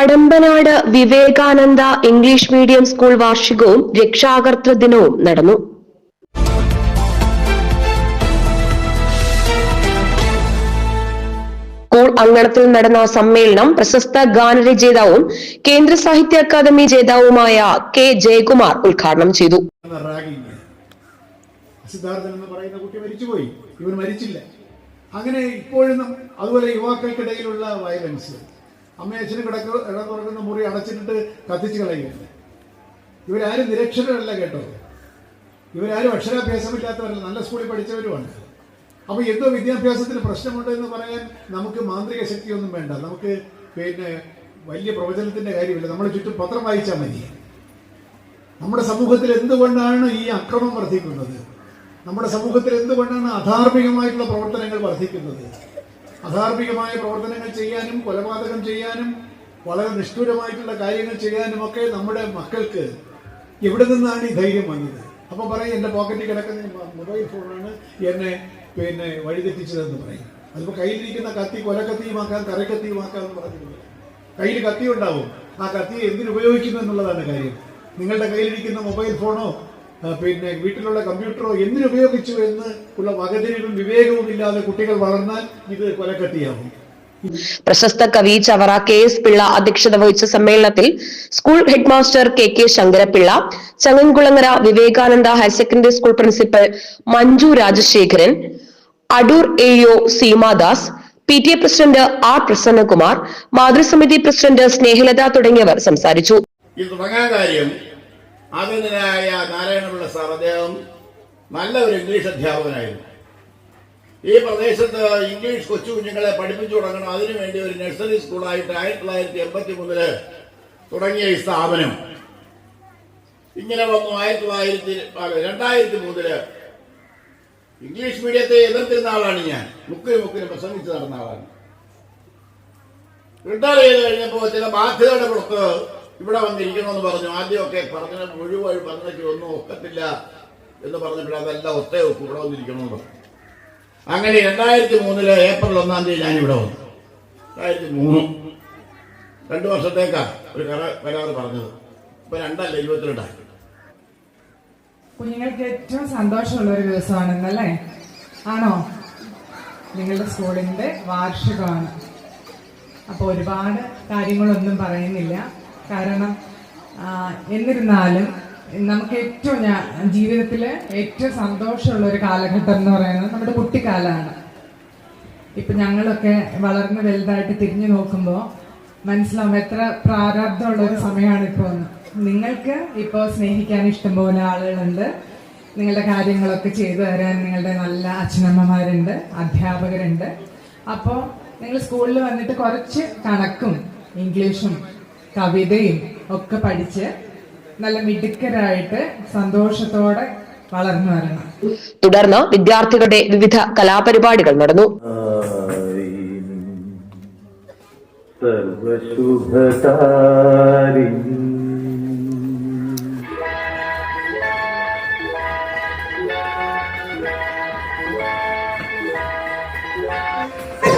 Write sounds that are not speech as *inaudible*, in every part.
Kadampanad Vivekananda English medium school വാർഷികവും രക്ഷാകർതൃ ദിനവും നടന്നു. സ്കൂൾ അങ്കണത്തിൽ നടന്ന സമ്മേളനം പ്രശസ്ത ഗാനരചയിതാവും കേന്ദ്ര സാഹിത്യ അക്കാദമി ജേതാവുമായ കെ ജയകുമാർ ഉദ്ഘാടനം ചെയ്തു. കുട്ടി മരിച്ചുപോയി. മരിച്ചില്ല. അങ്ങനെ ഇപ്പോഴും അതുപോലെ യുവാക്കൾക്കിടയിലുള്ള വയലൻസ് അമ്മയച്ഛനും കിടക്ക കിടന്നുറങ്ങുന്ന മുറി അടച്ചിട്ടിട്ട് കത്തിച്ച് കളയുകയാണ്. ഇവരാരും നിരക്ഷരരല്ല കേട്ടോ. ഇവരാരും അക്ഷരാഭ്യാസമില്ലാത്തവരല്ല. നല്ല സ്കൂളിൽ പഠിച്ചവരുമാണ്. അപ്പോൾ എന്തോ വിദ്യാഭ്യാസത്തിന് പ്രശ്നമുണ്ട് എന്ന് പറയാൻ നമുക്ക് മാന്ത്രിക ശക്തിയൊന്നും വേണ്ട. നമുക്ക് പിന്നെ വലിയ പ്രവചനത്തിന്റെ കാര്യമില്ല. നമ്മൾ ചുറ്റും പത്രം വായിച്ചാൽ മതി. നമ്മുടെ സമൂഹത്തിൽ എന്തുകൊണ്ടാണ് ഈ അക്രമം വർദ്ധിക്കുന്നത്? നമ്മുടെ സമൂഹത്തിൽ എന്തുകൊണ്ടാണ് അധാർമികമായിട്ടുള്ള പ്രവർത്തനങ്ങൾ വർദ്ധിക്കുന്നത്? അധാർമികമായ പ്രവർത്തനങ്ങൾ ചെയ്യാനും കൊലപാതകം ചെയ്യാനും വളരെ നിഷ്ഠൂരമായിട്ടുള്ള കാര്യങ്ങൾ ചെയ്യാനും ഒക്കെ നമ്മുടെ മക്കൾക്ക് എവിടെ നിന്നാണ് ഈ ധൈര്യം വന്നത്? അപ്പൊ പറയും എന്റെ പോക്കറ്റിൽ കിടക്കുന്ന മൊബൈൽ ഫോണാണ് എന്നെ പിന്നെ വഴിതെറ്റിച്ചതെന്ന് പറയും. അതിപ്പോ കയ്യിലിരിക്കുന്ന കത്തി കൊലക്കത്തിയുമാക്കാം കരക്കത്തിയുമാക്കാം എന്ന് പറഞ്ഞിട്ടുണ്ട് കയ്യിൽ കത്തി ഉണ്ടാവും ആ കത്തി എന്തിനുപയോഗിക്കുന്നു എന്നുള്ളതാണ് കാര്യം. നിങ്ങളുടെ കയ്യിലിരിക്കുന്ന മൊബൈൽ ഫോണോ പിന്നെ വീട്ടിലുള്ള കമ്പ്യൂട്ടറോ എന്തിനുപയോഗിച്ചു എന്ന് ഉള്ള വകതിരിവും വിവേകവും ഇല്ലാതെ കുട്ടികൾ വളർന്നാൽ ഇത് കൊലക്കത്തിയാകും. പ്രശസ്ത കവി ചവറ കെ എസ് പിള്ള അധ്യക്ഷത വഹിച്ച സമ്മേളനത്തിൽ school headmaster K K Sankarapillai Changankulangara Vivekananda higher secondary school principal Manju Rajasekharan Adoor A O Seemadas P T A president R Prasannakumar മാതൃസമിതി president Snehalatha തുടങ്ങിയവർ സംസാരിച്ചു. ആദരണീയനായ നാരായണപിള്ള സാർ അദ്ദേഹം നല്ല ഒരു ഇംഗ്ലീഷ് അധ്യാപകനായിരുന്നു. ഈ പ്രദേശത്ത് ഇംഗ്ലീഷ് കൊച്ചു കുഞ്ഞുങ്ങളെ പഠിപ്പിച്ചു തുടങ്ങണം. അതിനുവേണ്ടി ഒരു നഴ്സറി സ്കൂളായിട്ട് ആയിരത്തി തൊള്ളായിരത്തി എൺപത്തി മൂന്നിൽ തുടങ്ങിയ ഈ സ്ഥാപനം. ഇങ്ങനെ വന്നു ആയിരത്തി തൊള്ളായിരത്തി രണ്ടായിരത്തി മൂന്നിൽ ഇംഗ്ലീഷ് മീഡിയത്തെ എതിർത്തിരുന്ന ആളാണ് ഞാൻ. മുക്കിന് മുക്കിന് പ്രസംഗിച്ച് നടന്ന ആളാണ്. റിട്ടയർ ചെയ്ത് കഴിഞ്ഞപ്പോൾ ചില ബാധ്യതയുടെ പുറത്ത് ഇവിടെ വന്നിരിക്കണമെന്ന് പറഞ്ഞു. ആദ്യമൊക്കെ പറഞ്ഞ മുഴുവായി പറഞ്ഞിട്ട് ഒന്നും ഒക്കത്തില്ല എന്ന് പറഞ്ഞപ്പോൾ അതെല്ലാം ഒത്തേ ഒപ്പ് ഇവിടെ വന്നിരിക്കണമെന്ന് പറഞ്ഞു അങ്ങനെ രണ്ടായിരത്തി മൂന്നിൽ ഏപ്രിൽ ഒന്നാം തീയതി ഞാൻ ഇവിടെ വന്നു. രണ്ടായിരത്തി മൂന്ന് രണ്ടു വർഷത്തേക്കാണ് ഒരു കര കരാറ് പറഞ്ഞത്. ഇപ്പൊ രണ്ടല്ല ഇരുപത്തിരണ്ടായി. കുഞ്ഞുങ്ങൾക്ക് ഏറ്റവും സന്തോഷമുള്ള ഒരു ദിവസമാണ് ഇന്നല്ലേ ആണോ? നിങ്ങളുടെ സ്കൂളിന്റെ വാർഷികമാണ്. അപ്പോൾ ഒരുപാട് കാര്യങ്ങളൊന്നും പറയുന്നില്ല. കാരണം എന്നിരുന്നാലും നമുക്ക് ഏറ്റവും ഞാൻ ജീവിതത്തിൽ ഏറ്റവും സന്തോഷമുള്ള ഒരു കാലഘട്ടം എന്ന് പറയുന്നത് നമ്മുടെ കുട്ടിക്കാലമാണ്. ഇപ്പൊ ഞങ്ങളൊക്കെ വളർന്ന് വലുതായിട്ട് തിരിഞ്ഞു നോക്കുമ്പോൾ മനസ്സിലാവും എത്ര പ്രാരാബ്ദമുള്ള ഒരു സമയമാണ് ഇപ്പോൾ നിങ്ങൾക്ക് ഇപ്പോൾ സ്നേഹിക്കാൻ ഇഷ്ടംപോലെ ആളുകളുണ്ട്. നിങ്ങളുടെ കാര്യങ്ങളൊക്കെ ചെയ്തു തരാൻ നിങ്ങളുടെ നല്ല അച്ഛനമ്മമാരുണ്ട് അധ്യാപകരുണ്ട്. അപ്പോൾ നിങ്ങൾ സ്കൂളിൽ വന്നിട്ട് കുറച്ച് കണക്കും ഇംഗ്ലീഷും കവിതയും ഒക്കെ പഠിച്ച് നല്ല മിടുക്കരായിട്ട് സന്തോഷത്തോടെ വളർന്നു വരണം. തുടർന്ന് വിദ്യാർത്ഥികളുടെ വിവിധ കലാപരിപാടികൾ നടന്നു. സർവശുഭകാരി *laughs*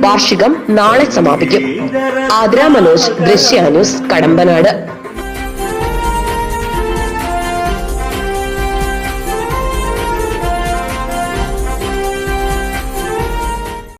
വാർഷികം നാളെ സമാപിക്കും. ആദ്ര മനോജ് ദൃശ്യാനുസ് കടമ്പനാട്.